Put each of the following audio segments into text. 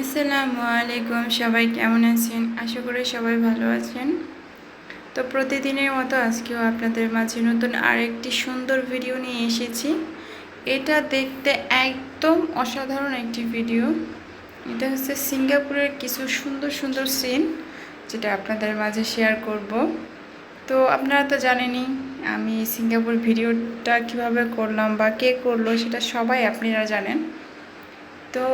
আসসালামু আলাইকুম, সবাই কেমন আছেন? আশা করি সবাই ভালো আছেন। তো প্রতিদিনের মতো আজকেও আপনাদের মাঝে নতুন আরেকটি সুন্দর ভিডিও নিয়ে এসেছি। এটা দেখতে একদম অসাধারণ একটি ভিডিও এটা হচ্ছে সিঙ্গাপুরের কিছু সুন্দর সুন্দর সিন যেটা আপনাদের মাঝে শেয়ার করব। তো আপনারা তো জানেনই, আমি সিঙ্গাপুর ভিডিওটা কীভাবে করলাম বা কে করল সেটা সবাই আপনারা জানেন। তো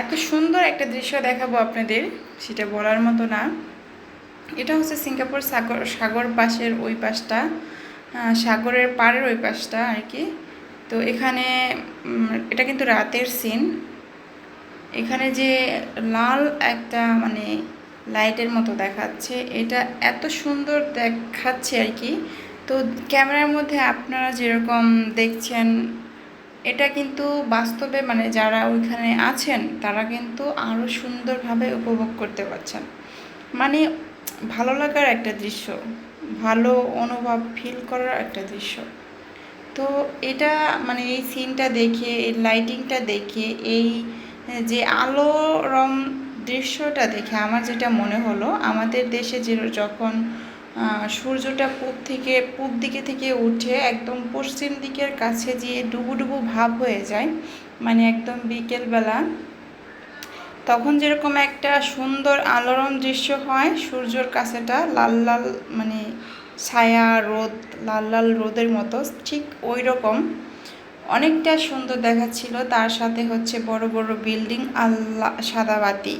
এত সুন্দর একটা দৃশ্য দেখাবো আপনাদের, সেটা বলার মতো না। এটা হচ্ছে সিঙ্গাপুর সাগর সাগর পাশের ওই পাশটা সাগরের পাড়ের ওই পাশটা আর কি। তো এখানে এটা কিন্তু রাতের সিন এখানে যে লাল একটা মানে লাইটের মতো দেখাচ্ছে, এটা এত সুন্দর দেখাচ্ছে আর কি। তো ক্যামেরার মধ্যে আপনারা যেরকম দেখছেন এটা কিন্তু বাস্তবে মানে যারা ওইখানে আছেন, তারা কিন্তু আরও সুন্দরভাবে উপভোগ করতে পারছেন। মানে ভালো লাগার একটা দৃশ্য, ভালো অনুভব ফিল করার একটা দৃশ্য। তো এটা মানে এই সিনটা দেখে, এই লাইটিংটা দেখে, এই যে আলো রং দৃশ্যটা দেখে আমার যেটা মনে হলো, আমাদের দেশে যে যখন সূর্যটা পূব থেকে, পূব দিকে থেকে উঠে একদম পশ্চিম দিকের কাছে গিয়ে ডুবু ডুবু ভাব হয়ে যায় মানে একদম বিকেলবেলা। তখন যেরকম একটা সুন্দর আলোড়ন দৃশ্য হয় সূর্যর কাছেটা, লাল লাল মানে ছায়া, রোদ, লাল লাল রোদের মতো, ঠিক ওই রকম অনেকটা সুন্দর দেখাচ্ছিল, তার সাথে হচ্ছে বড় বড় বিল্ডিং, আল্লা, সাদা বাতি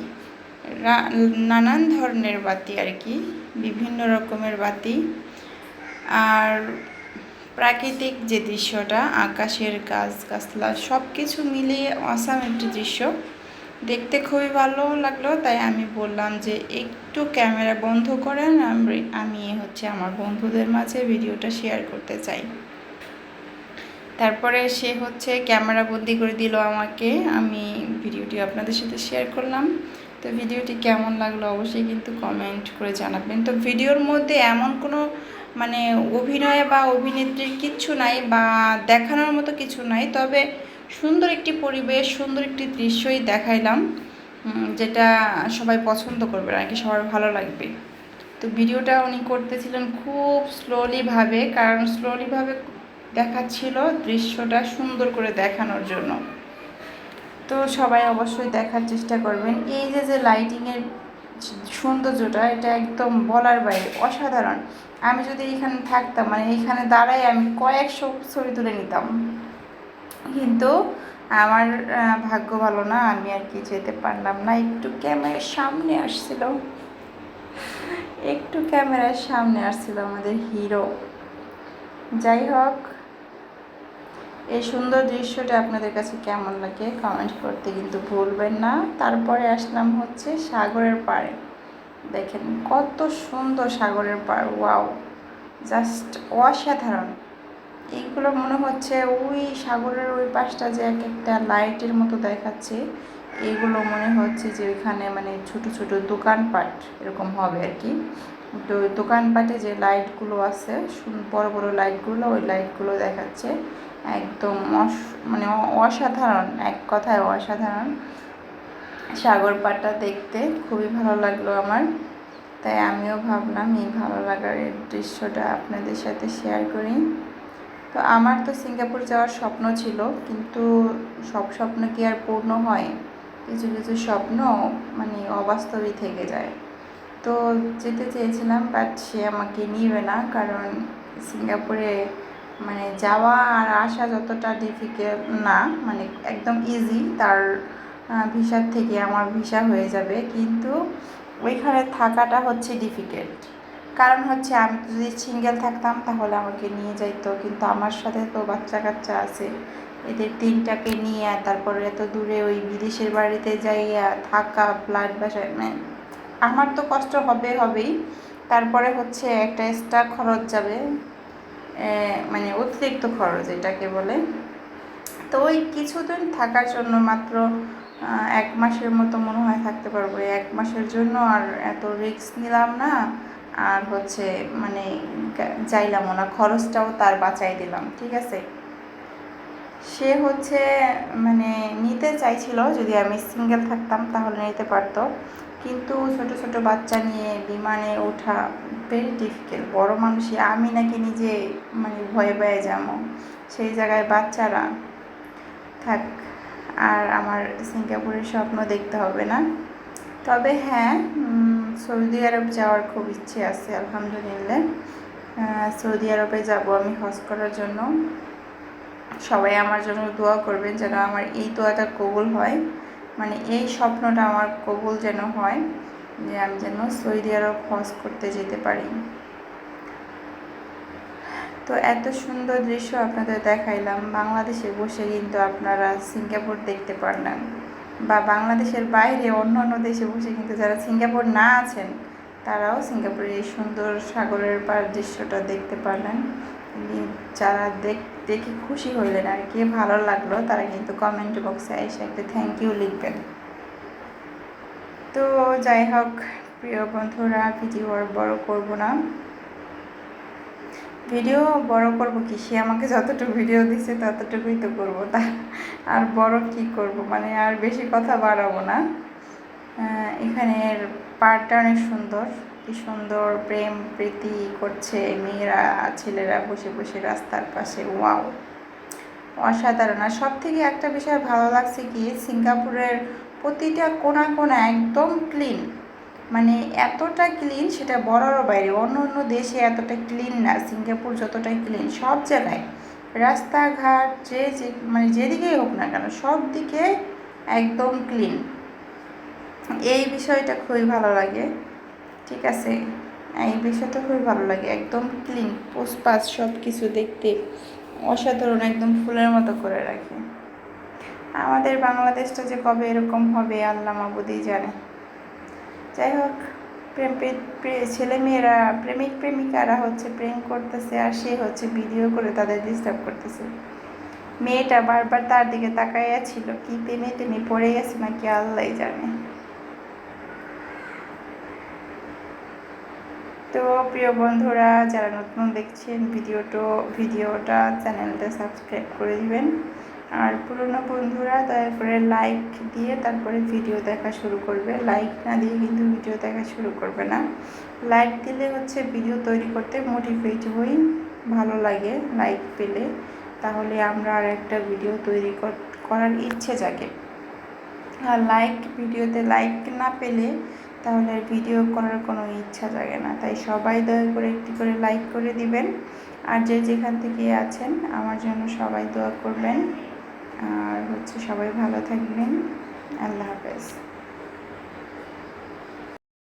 নানান ধরনের বাতি আর কি। বিভিন্ন রকমের বাতি। আর প্রাকৃতিক যে দৃশ্যটা, আকাশের গাছ, গাছলা সব কিছু মিলিয়ে অসাম একটি দৃশ্য। দেখতে খুবই ভালো লাগল, তাই আমি বললাম যে একটু ক্যামেরা বন্ধ করেন, আমি হচ্ছে আমার বন্ধুদের মাঝে ভিডিওটা শেয়ার করতে চাই। তারপরে সে হচ্ছে ক্যামেরা বন্দি করে দিল আমাকে। আমি ভিডিওটি আপনাদের সাথে শেয়ার করলাম। তো ভিডিওটি কেমন লাগল অবশ্যই কিন্তু কমেন্ট করে জানাবেন। তো ভিডিওর মধ্যে এমন কোনো মানে অভিনয় বা অভিনেত্রীর কিচ্ছু নাই বা দেখানোর মতো কিছু নাই। তবে সুন্দর একটি পরিবেশ, সুন্দর একটি দৃশ্যই দেখাইলাম যেটা সবাই পছন্দ করবে আর কি, সবার ভালো লাগবে। তো ভিডিওটা উনি করতেছিলেন খুব স্লোলিভাবে কারণ স্লোলিভাবে দেখাচ্ছিল দৃশ্যটা সুন্দর করে দেখানোর জন্য। তো সবাই অবশ্যই দেখার চেষ্টা করবেন। এই যে যে লাইটিংয়ের সৌন্দর্যটা, এটা একদম বলার বাইরে, অসাধারণ। আমি যদি এখানে থাকতাম মানে এখানে দাঁড়াই আমি কয়েকশো ছবি তুলে নিতাম। কিন্তু আমার ভাগ্য ভালো না, আমি আর কি যেতে পারলাম না। একটু ক্যামেরার সামনে আসছিল। একটু ক্যামেরার সামনে আসছিল আমাদের হিরো। যাই হোক এই সুন্দর দৃশ্যটা আপনাদের কাছে কেমন লাগে কমেন্ট করতে কিন্তু ভুলবেন না। তারপরে আসলাম হচ্ছে সাগরের পাড়ে। দেখেন কত সুন্দর সাগরের পাড়, ওয়াও, জাস্ট অসাধারণ। এইগুলো মনে হচ্ছে ওই সাগরের ওই পাশটা যে এক একটা লাইটের মতো দেখাচ্ছে। এইগুলো মনে হচ্ছে যে ওইখানে মানে ছোট ছোট দোকানপাট এরকম হবে আর কি। তো দোকানপাটে যে লাইটগুলো আছে বড় বড় লাইটগুলো, ওই লাইটগুলো দেখাচ্ছে। একদম মানে অসাধারণ, এক কথায় অসাধারণ। সাগর পাড়টা দেখতে খুবই ভালো লাগল আমার। তাই আমিও ভাবলাম এই ভালো লাগার দৃশ্যটা আপনাদের সাথে শেয়ার করি। তো আমার তো সিঙ্গাপুর যাওয়ার স্বপ্ন ছিল, কিন্তু সব স্বপ্ন কি আর পূর্ণ হয়? কিছু কিছু স্বপ্ন মানে অবাস্তবই থেকে যায়। তো যেতে চেয়েছিলাম বাট সে আমাকে নিবে না, কারণ সিঙ্গাপুরে মানে যাওয়া আর আসা যতটা ডিফিকাল্ট না মানে একদম ইজি তার ভিসার থেকে আমার ভিসা হয়ে যাবে। কিন্তু ওইখানে থাকাটা হচ্ছে ডিফিকাল্ট কারণ হচ্ছে আমি যদি সিঙ্গেল থাকতাম তাহলে আমাকে নিয়ে যাইতো। কিন্তু আমার সাথে তো বাচ্চা কাচ্চা আছে। এদের তিনটাকে নিয়ে তারপরে এত দূরে ওই বিদেশের বাড়িতে যাইয়া থাকা ফ্লাইট বাসায় মানে আমার তো কষ্ট হবে হবেই। তারপরে হচ্ছে একটা এক্সট্রা খরচ যাবে। মানে অতিরিক্ত খরচ এটাকে বলে। তো ওই কিছুদিন থাকার জন্য মাত্র এক মাসের মতো মনে হয় থাকতে পারব। এক মাসের জন্য আর এত রিস্ক নিলাম না। আর হচ্ছে মানে যাইলামও না, খরচটাও তার বাঁচাই দিলাম, ঠিক আছে? সে হচ্ছে মানে নিতে চাইছিল, যদি আমি সিঙ্গেল থাকতাম তাহলে নিতে পারতো। কিন্তু ছোট ছোট বাচ্চা নিয়ে বিমানে ওঠা ভেরি ডিফিকাল্ট বড় মানুষই, আমি নাকি নিজে মানে ভয়ে ভয়ে যাব। সেই জায়গায় বাচ্চারা থাক, আর আমার সিঙ্গাপুরের স্বপ্ন দেখতে হবে না। তবে হ্যাঁ সৌদি আরব যাওয়ার খুব ইচ্ছে আছে, আলহামদুলিল্লাহ। সৌদি আরবে যাব আমি হজ করার জন্য। সবাই আমার জন্য দোয়া করবেন যেন আমার এই দোয়াটা কবুল হয়। মানে এই স্বপ্নটা আমার কবুল যেন হয়, যে আমি যেন সৌদি আরব হজ করতে যেতে পারি। তো এত সুন্দর দৃশ্য আপনাদের দেখাইলাম, বাংলাদেশে বসে কিন্তু আপনারা সিঙ্গাপুর দেখতে পারলেন বা বাংলাদেশের বাইরে অন্য অন্য দেশে বসে কিন্তু যারা সিঙ্গাপুর না আছেন, তারাও সিঙ্গাপুরের এই সুন্দর সাগরের পার দৃশ্যটা দেখতে পারলেন। যারা দেখ, দেখে খুশি হইলেন আর কি, ভালো লাগল, তারা কিন্তু কমেন্ট বক্সে এসে একটা থ্যাংক ইউ লিখবেন। তো যাই হোক, প্রিয় বন্ধুরা ভিডিও আর বড় করব না। ভিডিও বড় করব কি? সে আমাকে যতটুকু ভিডিও দিছে ততটুকুই তো করব। তা আর বড় কি করব? মানে আর বেশি কথা বাড়াবো না। এখানের পার্কটা অনেক সুন্দর। কি সুন্দর প্রেম প্রীতি করছে মেয়েরা, ছেলেরা বসে বসে রাস্তার পাশে, ওয়াও। অসাধারণ। আর সব থেকে একটা বিষয় ভালো লাগছে কি, সিঙ্গাপুরের প্রতিটা কোনা কোনা একদম ক্লিন মানে এতটা ক্লিন সেটা বলারও বাইরে। অন্য অন্য দেশে এতটা ক্লিন না, সিঙ্গাপুর যতটা ক্লিন সব জায়গায়। রাস্তাঘাট যে যে মানে যেদিকেই হোক না কেন, সব দিকে একদম ক্লিন এই বিষয়টা খুবই ভালো লাগে। ঠিক আছে? এই বিষয়টা খুবই ভালো লাগে। একদম ক্লিন পোস্টপাস সব কিছু দেখতে অসাধারণ, একদম ফুলের মতো করে রাখে। আমাদের বাংলাদেশটা যে কবে এরকম হবে, আল্লাহ মাবুদি জানে। যাই হোক, প্রেম ছেলে মেয়েরা, প্রেমিক প্রেমিকারা হচ্ছে প্রেম করতেছে আর সে হচ্ছে ভিডিও করে তাদের ডিস্টার্ব করতেছে। মেয়েটা বারবার তার দিকে তাকাইয়া ছিল, কি প্রেমে টেমে পড়ে গেছে নাকি আল্লাহ জানে। তো প্রিয় বন্ধুরা, যারা নতুন দেখছেন, ভিডিওটো, ভিডিওটা চ্যানেলটা সাবস্ক্রাইব করে দিবেন। আর পুরনো বন্ধুরা, দয়া করে লাইক দিয়ে তারপরে ভিডিও দেখা শুরু করবে। লাইক না দিয়ে কিন্তু ভিডিও দেখা শুরু করবে না। লাইক দিলে হচ্ছে ভিডিও তৈরি করতে মোটিভেট হই, ভালো লাগে লাইক পেলে। তাহলে আমরা আর একটা ভিডিও তৈরি কর- করার ইচ্ছে জাগে। আর লাইক ভিডিওতে লাইক না পেলে তাহলে ভিডিও করার কোনো ইচ্ছা জাগে না। তাই সবাই দয়া করে একটি করে লাইক করে দিবেন। আর যে যেখান থেকে আছেন, আমার জন্য সবাই দোয়া করবেন। আর হচ্ছে সবাই ভালো থাকবেন। আল্লাহ হাফেজ।